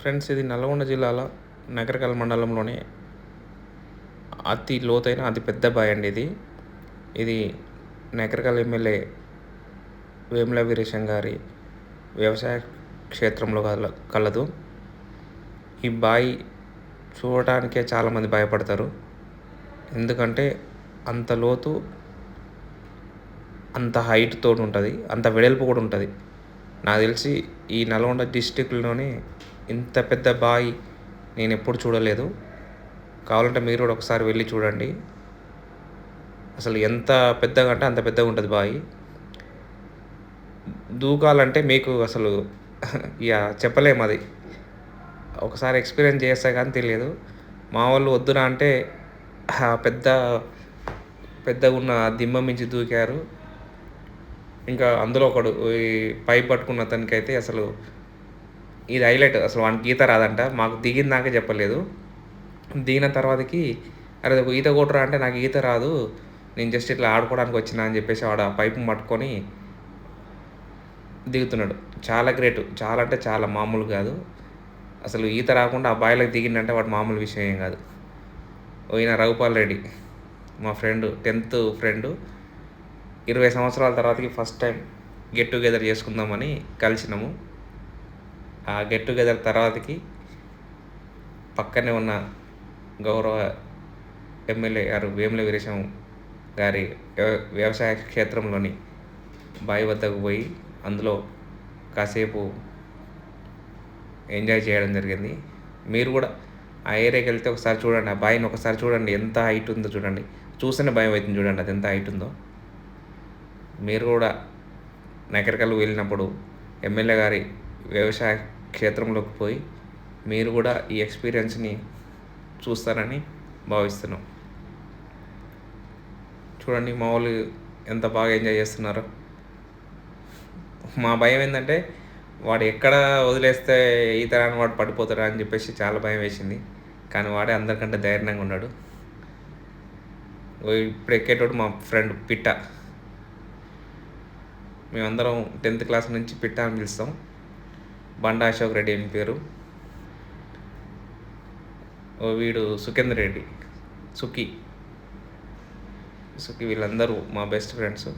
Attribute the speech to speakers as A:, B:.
A: Friends ఇది నల్గొండ జిల్లాలో నగరకల్ మండలంలోని అతి లోతైన అతి పెద్ద బావి అండి ఇది. ఇది నగరకల్ ఎమ్మెల్యే వేముల వీరేశం గారి వ్యవసాయ క్షేత్రంలో కల కలదు. ఈ బావి చూడటానికే చాలామంది భయపడతారు. ఎందుకంటే అంత లోతు అంత హైట్తో ఉంటుంది అంత వెడల్పు కూడా ఉంటుంది. నాకు తెలిసి ఈ నల్గొండ డిస్టిక్లోనే ఇంత పెద్ద బావి నేను ఎప్పుడు చూడలేదు. కావాలంటే మీరు కూడా ఒకసారి వెళ్ళి చూడండి. అసలు ఎంత పెద్దగా అంటే అంత పెద్దగా ఉంటుంది బావి దూకాలంటే మీకు అసలు ఇక చెప్పలేము అది. ఒకసారి ఎక్స్పీరియన్స్ చేస్తా కానీ తెలియదు. మా వాళ్ళు వద్దురా అంటే పెద్ద పెద్దగా ఉన్న దిమ్మ మించి దూకారు. ఇంకా అందులో ఒకడు ఈ పైప్ పట్టుకున్న అతనికి అసలు ఇది హైలైట్ అసలు వానికి ఈత రాదంట. మాకు దిగిన దాకా చెప్పలేదు. దిగిన తర్వాతకి అరే ఒక ఈత కొట్టరా అంటే నాకు ఈత రాదు. నేను జస్ట్ ఇట్లా ఆడుకోవడానికి వచ్చినా అని చెప్పేసి వాడు ఆ పైపు పట్టుకొని దిగుతున్నాడు. చాలా గ్రేట్ చాలా అంటే చాలా మామూలు కాదు. అసలు ఈత రాకుండా ఆ బాయిలోకి దిగిందంటే వాడు మామూలు విషయం ఏం కాదు. పోయిన రఘుపాల్ రెడ్డి మా ఫ్రెండ్ టెన్త్ ఫ్రెండ్ ఇరవై సంవత్సరాల తర్వాతకి ఫస్ట్ టైం గెట్ టుగెదర్ చేసుకుందామని కలిసినాము. ఆ గెట్ టుగెదర్ తర్వాతకి పక్కనే ఉన్న గౌరవ ఎమ్మెల్యే గారు వేముల వీరేశం గారి వ్యవసాయ క్షేత్రంలోని బావి వద్దకు పోయి అందులో కాసేపు ఎంజాయ్ చేయడం జరిగింది. మీరు కూడా ఆ ఏరియాకి వెళ్తే ఒకసారి చూడండి ఆ బావిని ఒకసారి చూడండి ఎంత హైట్ ఉందో చూడండి. చూస్తేనే భయం అవుతుంది చూడండి అది ఎంత హైట్ ఉందో. మీరు కూడా నగరికల్ వెళ్ళినప్పుడు ఎమ్మెల్యే గారి వ్యవసాయ క్షేత్రంలోకి పోయి మీరు కూడా ఈ ఎక్స్పీరియన్స్ని చూస్తారని భావిస్తున్నాం. చూడండి మా వాళ్ళు ఎంత బాగా ఎంజాయ్ చేస్తున్నారో. మా భయం ఏంటంటే వాడు ఎక్కడ వదిలేస్తే ఈతరాని వాడు పడిపోతాడా అని చెప్పేసి చాలా భయం వేసింది. కానీ వాడే అందరికంటే ధైర్యంగా ఉన్నాడు. ఓ ఇప్పుడు ఎక్కేటోడు మా ఫ్రెండ్ పిట్ట. మేమందరం టెన్త్ క్లాస్ నుంచి పిట్ట అని పిలుస్తాం. బండా అశోక్ రెడ్డి అని పేరు? ఓ వీడు సుఖేందర్ రెడ్డి. సుఖీ. సుఖీ వీళ్ళందరూ మా బెస్ట్ ఫ్రెండ్స్.